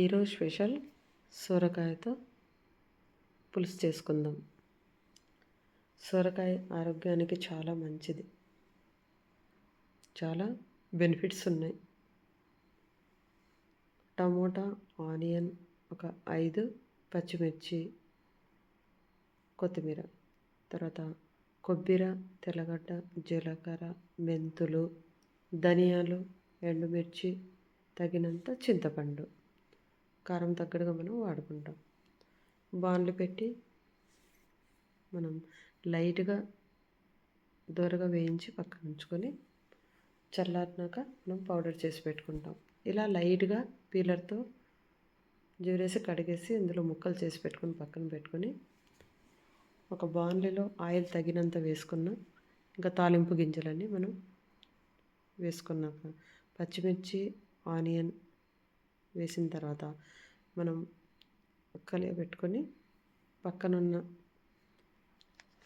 ఈరోజు స్పెషల్ సొరకాయతో పులుసు చేసుకుందాం. సొరకాయ ఆరోగ్యానికి చాలా మంచిది. చాలా బెనిఫిట్స్ ఉన్నాయి. టమోటా ఆనియన్ ఒక ఐదు పచ్చిమిర్చి కొత్తిమీర తర్వాత కొబ్బరి తెల్లగడ్డ జీలకర్ర మెంతులు ధనియాలు ఎండుమిర్చి తగినంత చింతపండు. కారం తగ్గట్టుగా మనం వాడుకుంటాం. బాండ్లు పెట్టి మనం లైట్గా దూరగా వేయించి పక్కన ఉంచుకొని చల్లారినాక మనం పౌడర్ చేసి పెట్టుకుంటాం. ఇలా లైట్గా పీలర్తో జీరేసి కడిగేసి ఇందులో ముక్కలు చేసి పెట్టుకొని పక్కన పెట్టుకొని ఒక బాన్లీలో ఆయిల్ తగినంత వేసుకున్న ఇంకా తాలింపు గింజలన్నీ మనం వేసుకున్నాక పచ్చిమిర్చి ఆనియన్ వేసిన తర్వాత మనం ఒక్కలే పెట్టుకొని పక్కనున్న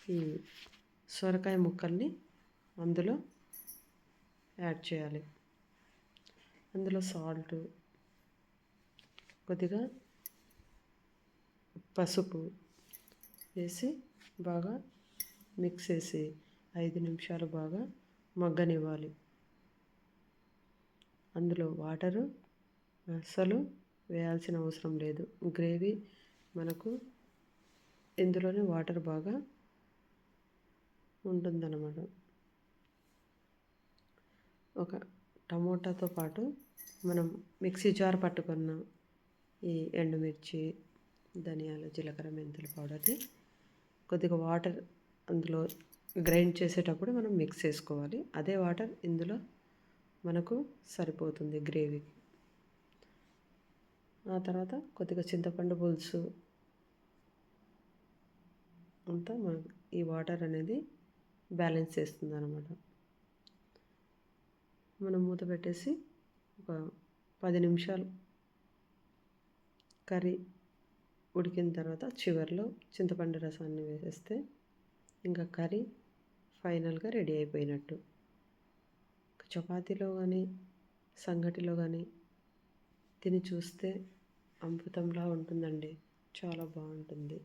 ఈ సొరకాయ ముక్కల్ని అందులో యాడ్ చేయాలి. అందులో సాల్ట్ కొద్దిగా పసుపు వేసి బాగా మిక్స్ చేసి ఐదు నిమిషాలు బాగా మగ్గనివ్వాలి. అందులో వాటరు అస్సలు వేయాల్సిన అవసరం లేదు. గ్రేవీ మనకు ఇందులోనే వాటర్ బాగా ఉంటుందన్నమాట. ఒక టమోటాతో పాటు మనం మిక్సీ జార్ పట్టుకున్న ఈ ఎండుమిర్చి ధనియాలు జీలకర్ర మెంతులు పౌడర్ని కొద్దిగా వాటర్ అందులో గ్రైండ్ చేసేటప్పుడు మనం మిక్స్ చేసుకోవాలి. అదే వాటర్ ఇందులో మనకు సరిపోతుంది గ్రేవీకి. ఆ తర్వాత కొద్దిగా చింతపండు పులుసు. అంతా మన ఈ వాటర్ అనేది బ్యాలెన్స్ చేస్తుంది అనమాట మనం మూత పెట్టేసి ఒక పది నిమిషాలు కర్రీ ఉడికిన తర్వాత చివరిలో చింతపండు రసాన్ని వేసేస్తే ఇంకా కర్రీ ఫైనల్గా రెడీ అయిపోయినట్టు. చపాతీలో కానీ సంగటిలో కానీ తిని చూస్తే అమృతంలా ఉంటుందండి. చాలా బాగుంటుంది.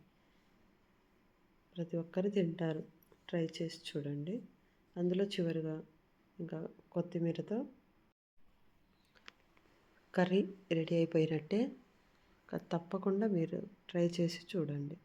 ప్రతి ఒక్కరు తింటారు. ట్రై చేసి చూడండి. అందులో చివరిగా ఇంకా కొత్తిమీరతో కర్రీ రెడీ అయిపోయినట్టే. తప్పకుండా మీరు ట్రై చేసి చూడండి.